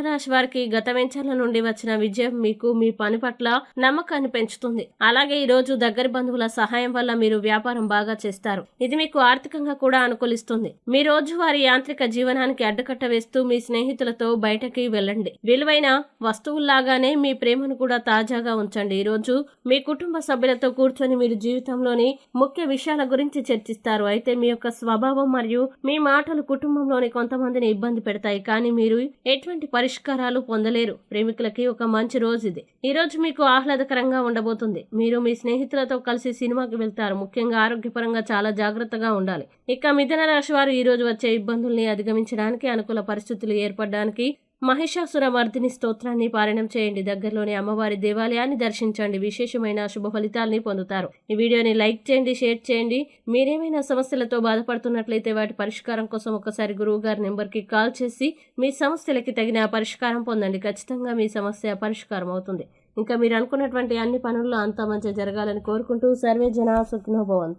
రాశి వారికి గత వెంచర్ల నుండి వచ్చిన విజయం మీకు మీ పని పట్ల నమ్మకాన్ని పెంచుతుంది. అలాగే ఈ రోజు దగ్గరి బంధువుల సహాయం వల్ల మీరు వ్యాపారం బాగా చేస్తారు. ఇది మీకు ఆర్థికంగా కూడా అనుకూలిస్తుంది. మీ రోజు వారి యాంత్రిక జీవనానికి అడ్డుకట్ట వేస్తూ మీ స్నేహితులతో బయటకి వెళ్ళండి. విలువైన వస్తువుల్లాగానే మీ ప్రేమను కూడా తాజాగా ఉంచండి. ఈ రోజు మీ కుటుంబ సభ్యులతో కూర్చొని మీరు జీవితంలోని ముఖ్య విషయాల గురించి చర్చిస్తారు. అయితే మీ యొక్క స్వభావం మరియు మీ మాటలు కుటుంబంలోని కొంతమందిని ఇబ్బంది పెడతాయి. కానీ మీరు ఎటువంటి పరిష్కారాలు పొందలేరు. ప్రేమికులకి ఒక మంచి రోజు ఇది. ఈరోజు మీకు ఆహ్లాదకరంగా ఉండబోతుంది. మీరు మీ స్నేహితులతో కలిసి సినిమాకి వెళ్తారు. ముఖ్యంగా ఆరోగ్యపరంగా చాలా జాగ్రత్తగా ఉండాలి. ఇక మిథున రాశి వారు ఈరోజు వచ్చే ఇబ్బందుల్ని అధిగమించడానికి అనుకూల పరిస్థితులు ఏర్పడడానికి మహిషాసుర వర్ధిని స్తోత్రాన్ని పారాయణం చేయండి. దగ్గరలోని అమ్మవారి దేవాలయాన్ని దర్శించండి. విశేషమైన శుభ ఫలితాల్ని పొందుతారు. ఈ వీడియోని లైక్ చేయండి షేర్ చేయండి. మీరేమైనా సమస్యలతో బాధపడుతున్నట్లయితే వాటి పరిష్కారం కోసం ఒకసారి గురువు గారి నెంబర్కి కాల్ చేసి మీ సమస్యలకి తగిన పరిష్కారం పొందండి. ఖచ్చితంగా మీ సమస్య పరిష్కారం అవుతుంది. ఇంకా మీరు అనుకున్నటువంటి అన్ని పనుల్లో అంతా మంచి జరగాలని కోరుకుంటూ సర్వే జన సుఖినోభవంతు